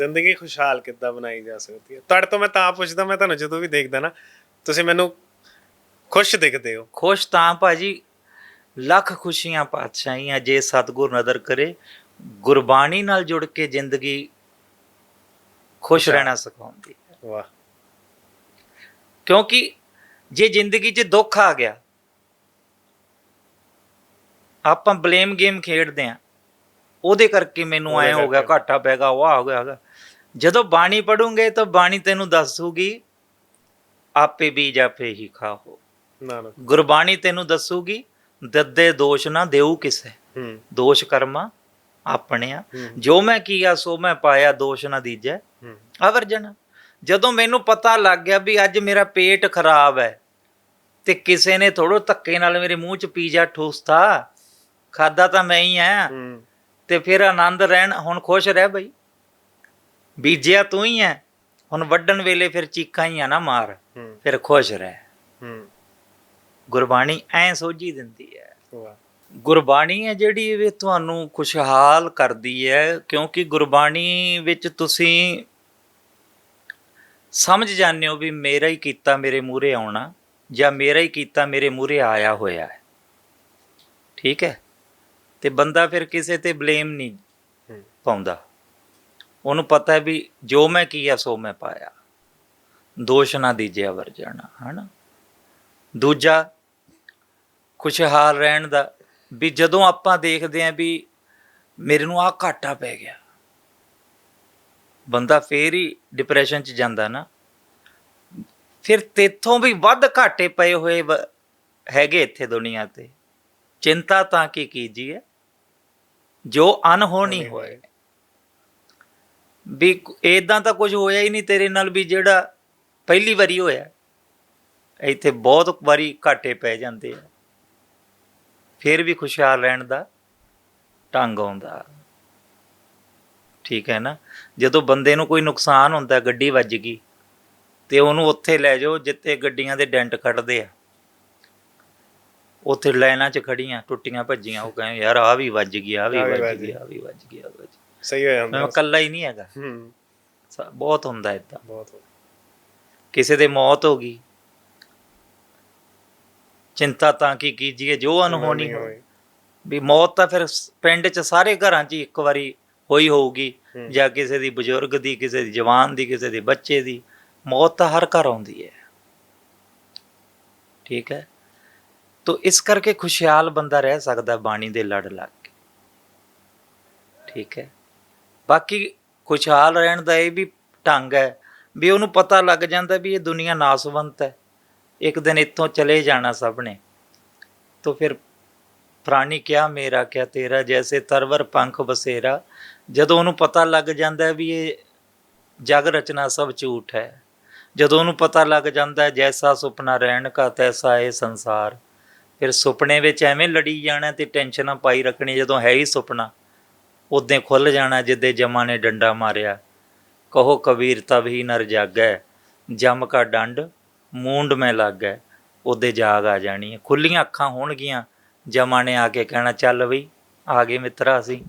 ਜ਼ਿੰਦਗੀ ਖੁਸ਼ਹਾਲ ਕਿੱਦਾਂ ਬਣਾਈ ਜਾ ਸਕਦੀ ਹੈ? ਤੁਹਾਡੇ ਤੋਂ ਮੈਂ ਤਾਂ ਪੁੱਛਦਾ ਮੈਂ ਤੁਹਾਨੂੰ ਜਦੋਂ ਵੀ ਦੇਖਦਾ ਨਾ ਤੁਸੀਂ ਮੈਨੂੰ ਖੁਸ਼ ਦਿਖਦੇ ਹੋ। ਖੁਸ਼ ਤਾਂ ਭਾਜੀ ਲੱਖ ਖੁਸ਼ੀਆਂ ਪਾਤਸ਼ਾਹੀਆਂ ਜੇ ਸਤਿਗੁਰ ਨਦਰ ਕਰੇ ਗੁਰਬਾਣੀ ਨਾਲ ਜੁੜ ਕੇ ਜ਼ਿੰਦਗੀ ਖੁਸ਼। ਰਹਿਣਾ ਸਿਖਾਉਂਦੀ ਹੈ। ਵਾਹ। ਕਿਉਂਕਿ ਜੇ ਜ਼ਿੰਦਗੀ 'ਚ ਦੁੱਖ ਆ ਗਿਆ ਆਪਾਂ ਬਲੇਮ ਗੇਮ ਖੇਡਦੇ ਆ ਉਹਦੇ ਕਰਕੇ ਮੈਨੂੰ ਐ ਹੋ ਗਿਆ। ਘਾਟਾ ਪੈ ਗਿਆ ਉਹ ਹੋ ਗਿਆ। ਜਦੋਂ ਬਾਣੀ ਪੜੂਗੇ ਤਾਂ ਬਾਣੀ ਤੈਨੂੰ ਦੱਸੂਗੀ ਆਪੇ ਬੀਜ ਆਪੇ ਹੀ ਖਾਓ ਗੁਰਬਾਣੀ ਤੈਨੂੰ ਦੱਸੂਗੀ ਦੱਦੇ ਦੋਸ਼ ਨਾ ਦੇਉ ਕਿਸੇ। ਹੂੰ। ਦੋਸ਼ ਕਰਮਾ ਆਪਣੇ ਆ ਹੂੰ। ਜੋ ਮੈਂ ਕੀਆ ਸੋ ਮੈਂ ਪਾਇਆ ਦੋਸ਼ ਨਾ ਦੀਜੈ। ਹੂੰ। ਅਵਰਜਨ ਜਦੋਂ ਮੈਨੂੰ ਪਤਾ ਲੱਗ ਗਿਆ ਵੀ ਅੱਜ ਮੇਰਾ ਪੇਟ ਖਰਾਬ ਹੈ ਤੇ ਕਿਸੇ ਨੇ ਥੋੜੋ ਧੱਕੇ ਨਾਲ ਮੇਰੇ ਮੂੰਹ 'ਚ ਪੀਜ਼ਾ ਠੂਸਤਾ ਖਾਦਾ ਤਾਂ ਮੈਂ ਹੀ ਆ ਹੂੰ। ਤੇ ਫਿਰ ਆਨੰਦ ਰਹਿਣ ਹੁਣ ਖੁਸ਼ ਰਹਿ ਬਈ। ਬੀਜਿਆ ਤੂੰ ਹੀ ਹੈ ਹੁਣ ਵੱਢਣ ਵੇਲੇ ਫਿਰ ਚੀਕਾਂ ਹੀ ਆ ਨਾ ਮਾਰ ਫਿਰ ਖੁਸ਼ ਰਹਿ। ਹੂੰ। ਗੁਰਬਾਣੀ ਐ ਸੋਝੀ ਦਿੰਦੀ ਹੈ ਵਾਹ। ਗੁਰਬਾਣੀ ਹੈ ਜਿਹੜੀ ਵੀ ਤੁਹਾਨੂੰ ਖੁਸ਼ਹਾਲ ਕਰਦੀ ਹੈ ਕਿਉਂਕਿ ਗੁਰਬਾਣੀ ਵਿੱਚ ਤੁਸੀਂ ਸਮਝ ਜਾਂਦੇ ਹੋ ਵੀ ਮੇਰਾ ਹੀ ਕੀਤਾ ਮੇਰੇ ਮੂਹਰੇ ਆਉਣਾ ਜਾਂ ਮੇਰਾ ਹੀ ਕੀਤਾ ਮੇਰੇ ਮੂਹਰੇ ਆਇਆ ਹੋਇਆ ਹੈ ਠੀਕ ਹੈ ਤੇ ਬੰਦਾ ਫਿਰ ਕਿਸੇ ਤੇ ਬਲੇਮ ਨਹੀਂ ਪਾਉਂਦਾ। ਉਹਨੂੰ ਪਤਾ ਹੈ ਵੀ ਜੋ ਮੈਂ ਕੀਆ ਸੋ ਮੈਂ ਪਾਇਆ। ਦੋਸ਼ ਨਾ ਦੀਜਿਆ ਵਰਜਣਾ ਹਨਾ? ਦੂਜਾ ਖੁਸ਼ਹਾਲ ਰਹਿਣ ਦਾ ਵੀ ਜਦੋਂ ਆਪਾਂ ਦੇਖਦੇ ਆਂ ਵੀ ਮੇਰੇ ਨੂੰ ਆਹ ਘਾਟਾ ਪੈ ਗਿਆ। ਬੰਦਾ ਫੇਰ ਹੀ ਡਿਪਰੈਸ਼ਨ ਚ ਜਾਂਦਾ ਨਾ। ਫਿਰ ਤੇਥੋਂ ਵੀ ਵੱਧ ਘਾਟੇ ਪਏ ਹੋਏ ਹੈਗੇ ਇੱਥੇ ਦੁਨੀਆ ਤੇ। ਚਿੰਤਾ ਤਾਂ ਕੀ ਕੀਜੀਏ? ਜੋ ਅਨਹੋਣੀ ਹੋਏ। ਵੀ ਇਦਾਂ ਤਾਂ ਕੁਝ ਹੋਇਆ ਹੀ ਨਹੀਂ ਤੇਰੇ ਨਾਲ ਵੀ ਜਿਹੜਾ ਪਹਿਲੀ ਵਾਰੀ ਹੋਇਆ। ਇੱਥੇ ਬਹੁਤ ਵਾਰੀ ਘਾਟੇ ਪੈ ਜਾਂਦੇ ਆ। ਫਿਰ ਵੀ ਖੁਸ਼ਹਾਲ ਰਹਿਣ ਦਾ ਢੰਗ ਆਉਂਦਾ। ਠੀਕ ਹੈ ਨਾ? ਜਦੋਂ ਬੰਦੇ ਨੂੰ ਕੋਈ ਨੁਕਸਾਨ ਹੁੰਦਾ ਗੱਡੀ ਵੱਜ ਗਈ ਤੇ ਉਹਨੂੰ ਉੱਥੇ ਲੈ ਜਾਓ ਜਿੱਥੇ ਗੱਡੀਆਂ ਦੇ ਡੈਂਟ ਕੱਢਦੇ ਆ। ਉੱਥੇ ਲਾਈਨਾਂ 'ਚ ਖੜੀਆਂ ਟੁੱਟੀਆਂ ਭੱਜੀਆਂ ਉਹ ਕਹਿੰਦੇ ਯਾਰ ਆ ਵੀ ਵੱਜ ਗਈ ਆ ਵੀ ਵੱਜ ਗਈ। ਆ ਵੀ ਵੱਜ ਗਈ ਆ ਵੱਜ ਸਹੀ ਹੋ ਜਾਂਦਾ ਮੈਂ ਇਕੱਲਾ ਹੀ ਨਹੀਂ ਹੈਗਾ। ਹੂੰ। ਬਹੁਤ ਹੁੰਦਾ ਇਦਾਂ। ਬਹੁਤ। ਕਿਸੇ ਦੇ ਮੌਤ ਹੋ ਗਈ ਚਿੰਤਾ ਤਾਂ ਕੀ ਕੀਜੀਏ ਜੋ ਅਨਹੋਣੀ ਹੋਏ ਵੀ ਮੌਤ ਤਾਂ ਫਿਰ ਪਿੰਡ 'ਚ ਸਾਰੇ ਘਰਾਂ 'ਚ ਇੱਕ ਵਾਰੀ ਹੋਈ ਹੋਊਗੀ। ਜਾਂ ਕਿਸੇ ਦੀ ਬਜ਼ੁਰਗ ਦੀ ਕਿਸੇ ਦੀ ਜਵਾਨ ਦੀ ਕਿਸੇ ਦੇ ਬੱਚੇ ਦੀ ਮੌਤ ਤਾਂ ਹਰ ਘਰ ਆਉਂਦੀ ਹੈ। ਠੀਕ ਹੈ? ਤੋ ਇਸ ਕਰਕੇ ਖੁਸ਼ਹਾਲ ਬੰਦਾ ਰਹਿ ਸਕਦਾ ਬਾਣੀ ਦੇ ਲੜ ਲੱਗ ਕੇ। ਠੀਕ ਹੈ। ਬਾਕੀ ਖੁਸ਼ਹਾਲ ਰਹਿਣ ਦਾ ਇਹ ਵੀ ਢੰਗ ਹੈ ਵੀ ਉਹਨੂੰ ਪਤਾ ਲੱਗ ਜਾਂਦਾ ਵੀ ਇਹ ਦੁਨੀਆ ਨਾਸਵੰਤ ਹੈ। ਇੱਕ ਦਿਨ ਇੱਥੋਂ ਚਲੇ ਜਾਣਾ ਸਭ ਨੇ। ਤੋ ਫਿਰ ਪ੍ਰਾਣੀ ਕਿਆ ਮੇਰਾ ਕਿਆ ਤੇਰਾ ਜੈਸੇ ਤਰਵਰ ਪੰਖ ਬਸੇਰਾ। ਜਦੋਂ ਉਹਨੂੰ ਪਤਾ ਲੱਗ ਜਾਂਦਾ ਵੀ ਇਹ ਜਗ ਰਚਨਾ ਸਭ ਝੂਠ ਹੈ। ਜਦੋਂ ਉਹਨੂੰ ਪਤਾ ਲੱਗ ਜਾਂਦਾ ਜੈਸਾ ਸੁਪਨਾ ਰਹਿਣ ਕਾ ਤੈਸਾ ਇਹ ਸੰਸਾਰ। ਫਿਰ ਸੁਪਨੇ ਵਿੱਚ ਐਵੇਂ ਲੜੀ ਜਾਣਾ ਤੇ ਟੈਨਸ਼ਨਾਂ ਪਾਈ ਰੱਖਣੀ, ਜਦੋਂ ਹੈ ਹੀ ਸੁਪਨਾ ਉਦੋਂ ਖੁੱਲ ਜਾਣਾ ਜਿੱਦੇ ਜਮਾ ਨੇ ਡੰਡਾ ਮਾਰਿਆ। ਕਹੋ ਕਬੀਰ, ਤਬ ਹੀ ਨਰ ਜਾਗੈ, ਜਮ ਕਾ ਡੰਡ, ਮੂੰਡ ਮੈਂ ਲੱਗੈ, ਉਹਦੇ ਜਾਗ ਆ ਜਾਣੀ ਹੈ। ਖੁੱਲੀਆਂ ਅੱਖਾਂ ਹੋਣਗੀਆਂ, ਜਮਾ ਨੇ ਆ ਕੇ ਕਹਿਣਾ, ਚੱਲ ਬਈ, ਆ ਗਏ ਮਿੱਤਰਾ ਅਸੀਂ।